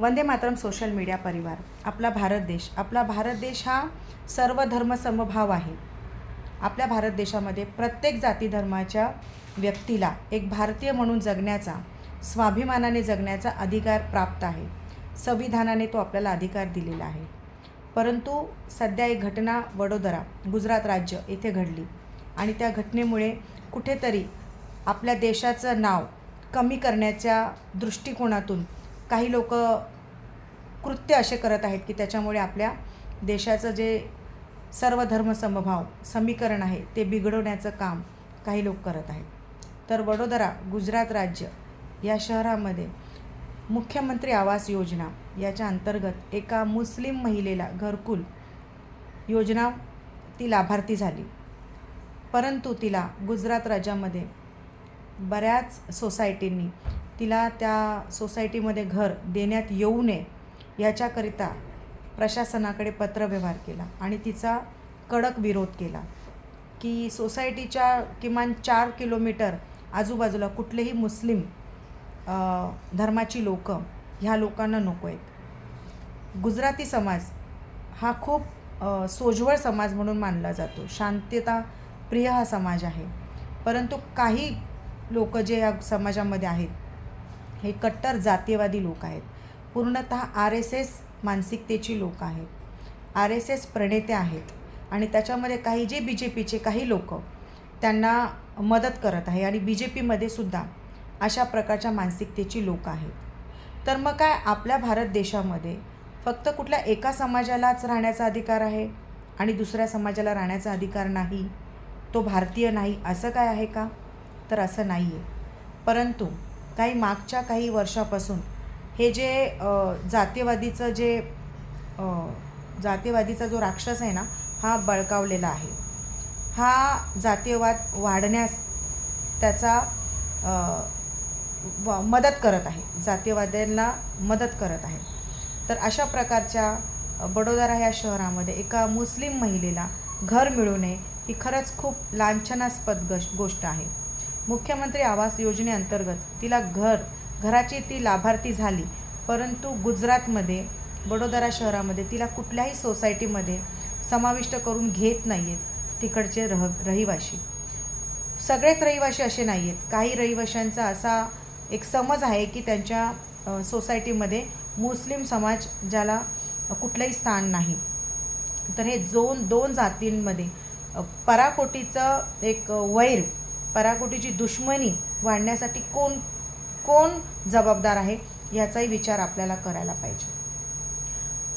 Vande Mataram social media परिवार आपला भारत देश. आपला भारत देश हा सर्व धर्म समभाव आहे. आपल्या भारत देशामध्ये प्रत्येक जाती धर्माच्या व्यक्तीला एक भारतीय म्हणून जगण्याचा स्वाभिमानाने जगण्याचा अधिकार प्राप्त आहे. संविधानाने तो आपल्याला अधिकार दिलेला आहे. परंतु सध्या एक घटना वडोदरा गुजरात राज्य येथे घडली आणि त्या घटनेमुळे कुठेतरी आपल्या देशाचं नाव कमी करण्याच्या दृष्टिकोनातून काही लोक कृत्य असे करत आहेत की त्याच्यामुळे आपल्या देशाचं जे सर्व धर्म समभाव समीकरण आहे ते बिघडवण्याचं काम काही लोक करत आहेत. तर वडोदरा गुजरात राज्य या शहरामध्ये मुख्यमंत्री आवास योजना याच्या अंतर्गत एका मुस्लिम महिलेला घरकुल योजना ती लाभार्थी झाली. परंतु तिला गुजरात राज्यामध्ये बऱ्याच सोसायटींनी तिला त्या सोसायटीमध्ये घर देण्यात येऊ नये याच्याकरिता प्रशासनाकडे पत्रव्यवहार केला आणि तिचा कडक विरोध केला की सोसायटीच्या किमान चार किलोमीटर आजूबाजूला कुठलेही मुस्लिम धर्माची लोक ह्या लोकांना नको आहेत. गुजराती समाज हा खूप सोज्वळ समाज म्हणून मानला जातो. शांतता प्रिय हा समाज आहे. परंतु काही लोक जे या समाजामध्ये आहेत हे कट्टर जातीयवादी लोक आहेत. पूर्णत आर एस एस मानसिकतेची लोक आहेत. आर एस एस प्रणेते आहेत. आणि त्याच्यामध्ये काही जे बी जे पीचे काही लोक त्यांना मदत करत आहे आणि बी जे पीमध्ये सुद्धा अशा प्रकारच्या मानसिकतेची लोक आहेत. तर मग काय आपल्या भारत देशामध्ये फक्त कुठल्या एका समाजालाच राहण्याचा अधिकार आहे आणि दुसऱ्या समाजाला राहण्याचा अधिकार नाही? तो भारतीय नाही असं काय आहे का? तर असं नाही आहे परंतु काही मागच्या काही वर्षापासून हे जे जातीवादीचं जातीयवादीचं जे जातीवादीचा जातीयवादीचा जो राक्षस आहे ना हा बळकावलेला आहे. हा जातीयवाद वाढण्यास त्याचा व मदत करत आहे. जातीयवाद्यांना मदत करत आहे. तर अशा प्रकारच्या बडोदरा ह्या शहरामध्ये एका मुस्लिम महिलेला घर मिळू नये ही खरंच खूप लांछनास्पद गश गोष्ट आहे. मुख्यमंत्री आवास योजनेअंतर्गत तिला घर घराची ती लाभार्थी झाली. परंतु गुजरातमध्ये वडोदरा शहरामध्ये तिला कुठल्याही सोसायटीमध्ये समाविष्ट करून घेत नाही आहेत तिकडचे रह रहिवाशी. सगळेच रहिवाशी असे नाही आहेत काही रहिवाशांचा असा एक समज आहे की त्यांच्या सोसायटीमध्ये मुस्लिम समाज ज्याला कुठलंही स्थान नाही. तर हे दोन दोन जातींमध्ये पराकोटीचं एक वैर पराकोटीची दुश्मनी वाढण्यासाठी कोण कोण जबाबदार आहे याचाही विचार आपल्याला करायला पाहिजे.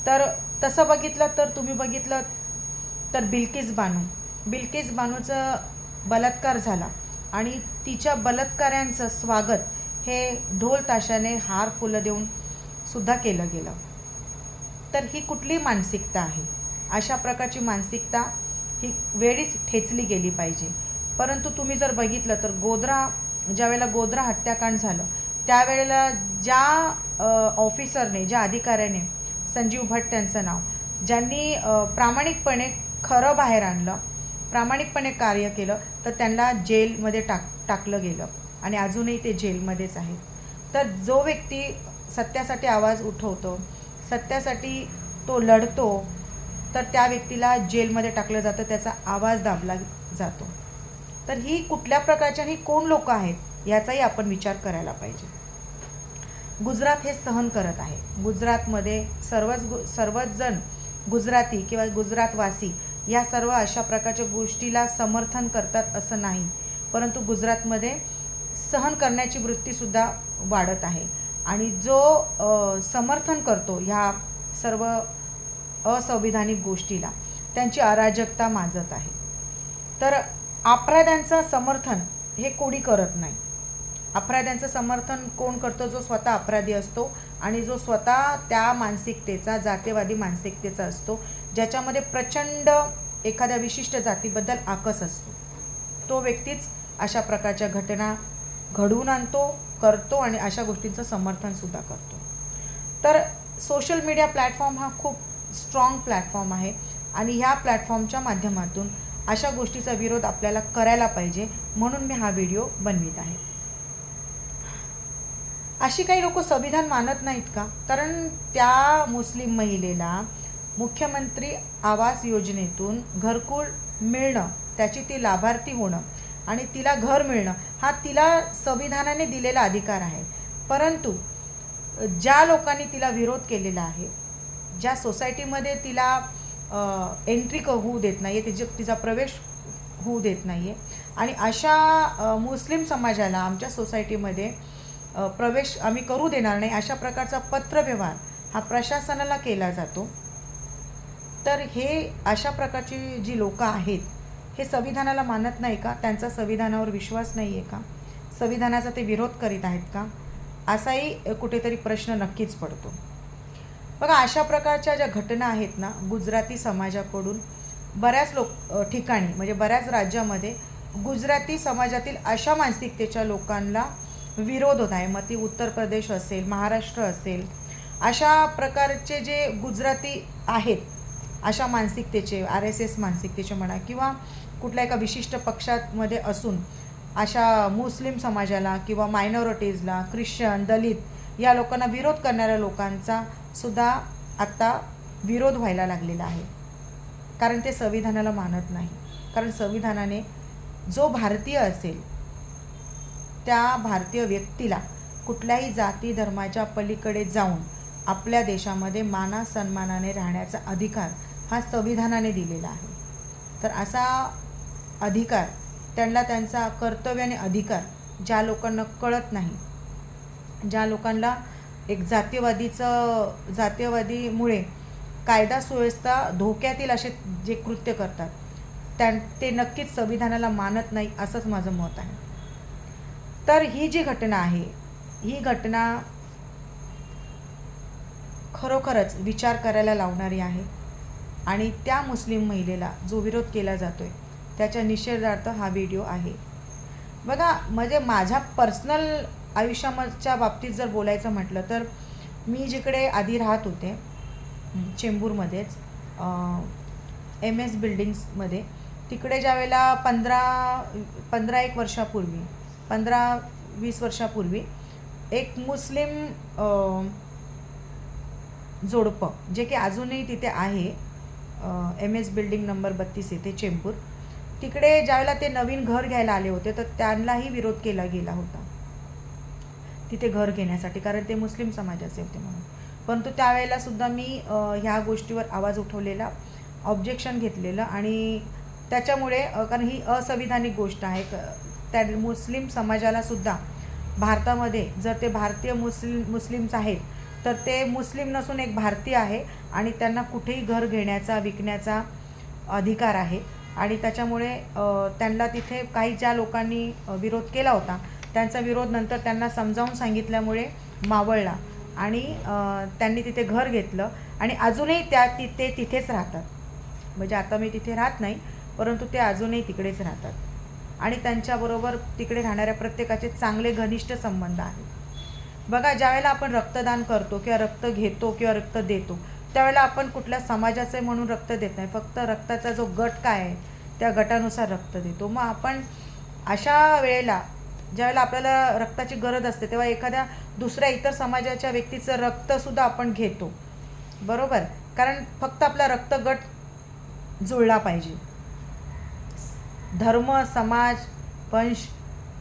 तर तसं बघितलं तर तुम्ही बघितलं तर बिल्किस बानू. बिल्किस बानूचं बलात्कार झाला आणि तिच्या बलात्काऱ्यांचं स्वागत हे ढोल ताशाने हार फुलं देऊन सुद्धा केलं गेलं. तर ही कुठली मानसिकता आहे? अशा प्रकारची मानसिकता ही वेळीच ठेचली गेली पाहिजे. परंतु तुम्ही जर बघितलं तर गोधरा ज्यावेळेला गोद्रा हत्याकांड झालं त्यावेळेला ज्या ऑफिसरने ज्या अधिकाऱ्याने संजीव भट त्यांचं नाव ज्यांनी प्रामाणिकपणे खरं बाहेर आणलं प्रामाणिकपणे कार्य केलं तर त्यांना जेलमध्ये टाक टाकलं गेलं आणि अजूनही ते जेलमध्येच आहेत. तर जो व्यक्ती सत्यासाठी आवाज उठवतो सत्यासाठी तो लढतो तर त्या व्यक्तीला जेलमध्ये टाकलं जातं त्याचा आवाज दाबला जातो. तर ही कुठल्या प्रकारच्या आणि कोण लोक आहेत याचाही आपण विचार करायला पाहिजे. गुजरात हे सहन करत आहे. गुजरातमध्ये सर्वच गु सर्वच जण गुजराती किंवा गुजरातवासी या सर्व अशा प्रकारच्या गोष्टीला समर्थन करतात असं नाही. परंतु गुजरातमध्ये सहन करण्याची वृत्तीसुद्धा वाढत आहे. आणि जो समर्थन करतो ह्या सर्व असंविधानिक गोष्टीला त्यांची अराजकता माजत आहे. तर अपराध्यांचं समर्थन हे कोणी करत नाही. अपराध्यांचं समर्थन कोण करतो? जो स्वतः अपराधी असतो आणि जो स्वतः त्या मानसिकतेचा जातीवादी मानसिकतेचा असतो ज्याच्यामध्ये प्रचंड एखाद्या विशिष्ट जातीबद्दल आकस असतो. तो व्यक्तीच अशा प्रकारच्या घटना घडवून आणतो करतो आणि अशा गोष्टींचं समर्थनसुद्धा करतो. तर सोशल मीडिया प्लॅटफॉर्म हा खूप स्ट्रॉंग प्लॅटफॉर्म आहे आणि ह्या प्लॅटफॉर्मच्या माध्यमातून अशा गोष्टीचा विरोध आपल्याला करायला पाहिजे म्हणून मी हा व्हिडिओ बनवित आहे. अशी काही लोक संविधान मानत नाहीत का? कारण त्या मुस्लिम महिलेला मुख्यमंत्री आवास योजनेतून घरकुल मिळणं त्याची ती लाभार्थी होणं आणि तिला घर मिळणं हा तिला संविधानाने दिलेला अधिकार आहे. परंतु ज्या लोकांनी तिला विरोध केलेला आहे ज्या सोसायटीमध्ये तिला एंट्री क होऊ देत नाही आहे तिचे तिचा प्रवेश होऊ देत नाही आहे आणि अशा मुस्लिम समाजाला आमच्या सोसायटीमध्ये प्रवेश आम्ही करू देणार नाही अशा प्रकारचा पत्रव्यवहार हा प्रशासनाला केला जातो. तर हे अशा प्रकारची जी लोकं आहेत हे संविधानाला मानत नाही का? त्यांचा संविधानावर विश्वास नाही आहे का? संविधानाचा ते विरोध करीत आहेत का? असाही कुठेतरी प्रश्न नक्कीच पडतो. बघा अशा प्रकारच्या ज्या घटना आहेत ना गुजराती समाजाकडून बऱ्याच लोक ठिकाणी म्हणजे बऱ्याच राज्यामध्ये गुजराती समाजातील अशा मानसिकतेच्या लोकांना विरोध होत आहे. मग ती उत्तर प्रदेश असेल महाराष्ट्र असेल अशा प्रकारचे जे गुजराती आहेत अशा मानसिकतेचे आर एस एस मानसिकतेचे म्हणा किंवा कुठल्या एका विशिष्ट पक्षामध्ये असून अशा मुस्लिम समाजाला किंवा मायनॉरिटीजला ख्रिश्चन दलित या लोकांना विरोध करणाऱ्या लोकांचा सुद्धा आत्ता विरोध व्हायला लागलेला आहे. कारण ते संविधानाला मानत नाही. कारण संविधानाने जो भारतीय असेल त्या भारतीय व्यक्तीला कुठल्याही जाती धर्माच्या पलीकडे जाऊन आपल्या देशामध्ये माना सन्मानाने राहण्याचा अधिकार हा संविधानाने दिलेला आहे. तर असा अधिकार त्यांना त्यांचा कर्तव्य आणि अधिकार ज्या लोकांना कळत नाही ज्या लोकांना एक जातीयवादीचं जातीयवादीमुळे कायदा सुव्यवस्था धोक्यातील असे जे कृत्य करतात त्यां ते नक्कीच संविधानाला मानत नाही असंच माझं मत आहे. तर ही जी घटना आहे ही घटना खरोखरच विचार करायला लावणारी आहे आणि त्या मुस्लिम महिलेला जो विरोध केला जातो आहे त्याच्या निषेधार्थ हा व्हिडिओ आहे. बघा म्हणजे माझ्या पर्सनल आयुष्याच्या बाबतीत जर बोलायचं म्हटलं तर मी जिकडे आधी राहत होते चेंबूरमध्येच एम एस बिल्डिंग्समध्ये तिकडे ज्या वेळेला पंधरा पंधरा एक वर्षापूर्वी पंधरा वीस वर्षापूर्वी एक मुस्लिम जोडपं जे की अजूनही तिथे आहे एम एस बिल्डिंग नंबर बत्तीस येथे चेंबूर तिकडे ज्यावेळेला ते नवीन घर घ्यायला आले होते तर त्यांनाही विरोध केला गेला होता. तिथे घर घेण्यासाठी कारण ते मुस्लिम समाजाचे होते म्हणून. परंतु त्यावेळेला सुद्धा मी ह्या गोष्टीवर आवाज उठवलेला ऑब्जेक्शन घेतलेलं आणि त्याच्यामुळे कारण ही असंविधानिक गोष्ट आहे त्या मुस्लिम समाजालासुद्धा भारतामध्ये जर ते भारतीय मुस्लिम मुस्लिम्स आहेत तर ते मुस्लिम नसून एक भारतीय आहे आणि त्यांना कुठेही घर घेण्याचा विकण्याचा अधिकार आहे. आणि त्याच्यामुळे त्यांना तिथे काही ज्या लोकांनी विरोध केला होता त्यांचा विरोध नंतर त्यांना समजावून सांगितल्यामुळे मावळला आणि त्यांनी तिथे घर घेतलं आणि अजूनही त्या ति ते तिथेच राहतात. म्हणजे आता मी तिथे राहत नाही परंतु ते अजूनही तिकडेच राहतात. आणि त्यांच्याबरोबर तिकडे राहणाऱ्या प्रत्येकाचे चांगले घनिष्ठ संबंध आहेत. बघा ज्यावेळेला आपण रक्तदान करतो किंवा रक्त घेतो किंवा रक्त देतो त्यावेळेला आपण कुठल्या समाजाचे म्हणून रक्त देत नाही. फक्त रक्ताचा जो गट काय आहे त्या गटानुसार रक्त देतो. मग आपण अशा वेळेला ज्यावेळेला आपल्याला रक्ताची गरज असते तेव्हा एखाद्या दुसऱ्या इतर समाजाच्या व्यक्तीचं रक्तसुद्धा आपण घेतो. बरोबर? कारण फक्त आपला रक्तगट जुळला पाहिजे. धर्म समाज वंश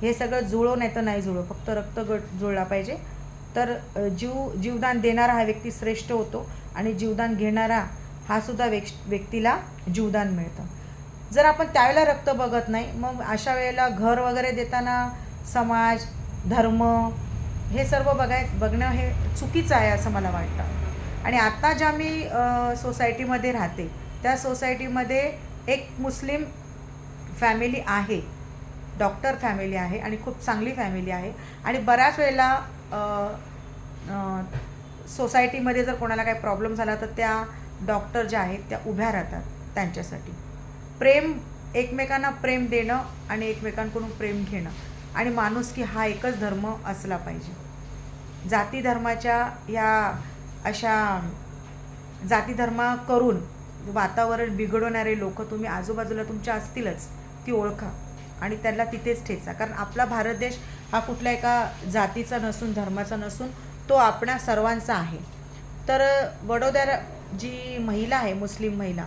हे सगळं जुळो नाही तर नाही जुळो. फक्त रक्तगट जुळला पाहिजे. तर जीव जीवदान देणारा हा व्यक्ती श्रेष्ठ होतो आणि जीवदान घेणारा हा सुद्धा व्यक् व्यक्तीला जीवदान मिळतं. जर आपण त्यावेळेला रक्त बघत नाही मग अशा वेळेला घर वगैरे देताना समाज धर्म हे सर्व बघाय बघणं हे चुकीचं आहे असं मला वाटतं. आणि आत्ता ज्या मी सोसायटीमध्ये राहते त्या सोसायटीमध्ये एक मुस्लिम फॅमिली आहे. डॉक्टर फॅमिली आहे आणि खूप चांगली फॅमिली आहे. आणि बऱ्याच वेळेला सोसायटीमध्ये जर कोणाला काही प्रॉब्लेम झाला तर त्या डॉक्टर ज्या आहेत त्या उभ्या राहतात त्यांच्यासाठी. प्रेम एकमेकांना प्रेम देणं आणि एकमेकांकडून प्रेम घेणं. आणि माणुसकी हा एकच धर्म असला पाहिजे. जाती धर्माच्या या अशा जातीधर्मा करून वातावरण बिघडवणारे लोक तुम्ही आजूबाजूला तुमच्या असतीलच ती ओळखा आणि त्यांना तिथेच ठेचा. कारण आपला भारत देश हा कुठल्या एका जातीचा नसून धर्माचा नसून तो आपणा सर्वांचा आहे. तर वडोदरा जी महिला आहे मुस्लिम महिला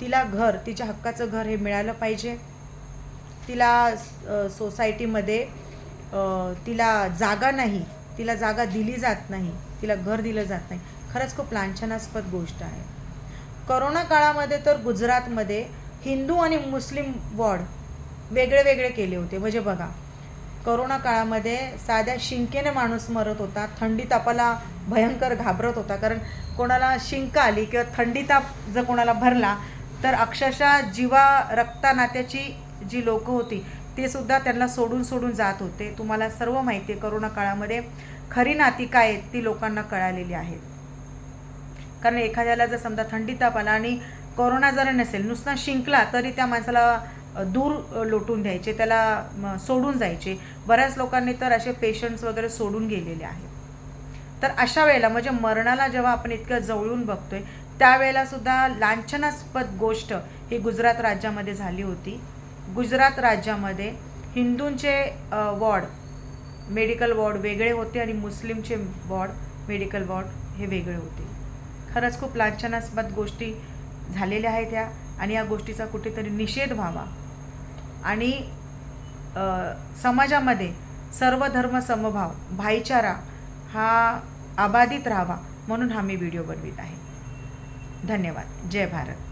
तिला घर तिच्या हक्काचं घर हे मिळालं पाहिजे. तिला सोसायटीमध्ये तिला जागा नाही तिला जागा दिली जात नाही तिला घर दिलं जात नाही. खरंच खूप लांछनास्पद गोष्ट आहे. करोना काळामध्ये तर गुजरातमध्ये हिंदू आणि मुस्लिम वॉर्ड वेगळे वेगळे केले होते. म्हणजे बघा करोना काळामध्ये साध्या शिंकेने माणूस मरत होता थंडी तापाला भयंकर घाबरत होता. कारण कोणाला शिंक आली किंवा थंडी ताप जर कोणाला भरला तर अक्षरशः जीवा रक्ता नात्याची जी लोकं होती ते सुद्धा त्यांना सोडून सोडून जात होते. तुम्हाला सर्व माहिती आहे करोना काळामध्ये खरी नाती काय आहेत ती लोकांना कळालेली आहेत. कारण एखाद्याला जर समजा थंडी ताप आला आणि कोरोना जर नसेल नुसता शिंकला तरी त्या माणसाला दूर लोटून द्यायचे त्याला सोडून जायचे. बऱ्याच लोकांनी तर असे पेशंट्स वगैरे सोडून गेलेले आहेत. तर अशा वेळेला म्हणजे मरणाला जेव्हा आपण इतकं जवळून बघतोय त्यावेळेला सुद्धा लांछनास्पद गोष्ट ही गुजरात राज्यामध्ये झाली होती. गुजरात राज्यामध्ये हिंदूंचे वॉर्ड मेडिकल वॉर्ड वेगळे होते आणि मुस्लिमचे वॉर्ड मेडिकल वॉर्ड हे वेगळे होते. खरंच खूप लांछनास्पद गोष्टी झालेल्या आहेत ह्या आणि या गोष्टीचा कुठेतरी निषेध व्हावा. आणि समाजामध्ये सर्व धर्म समभाव भाईचारा हा अबाधित राहावा म्हणून हा मी व्हिडिओ बनवित आहे. धन्यवाद. जय भारत.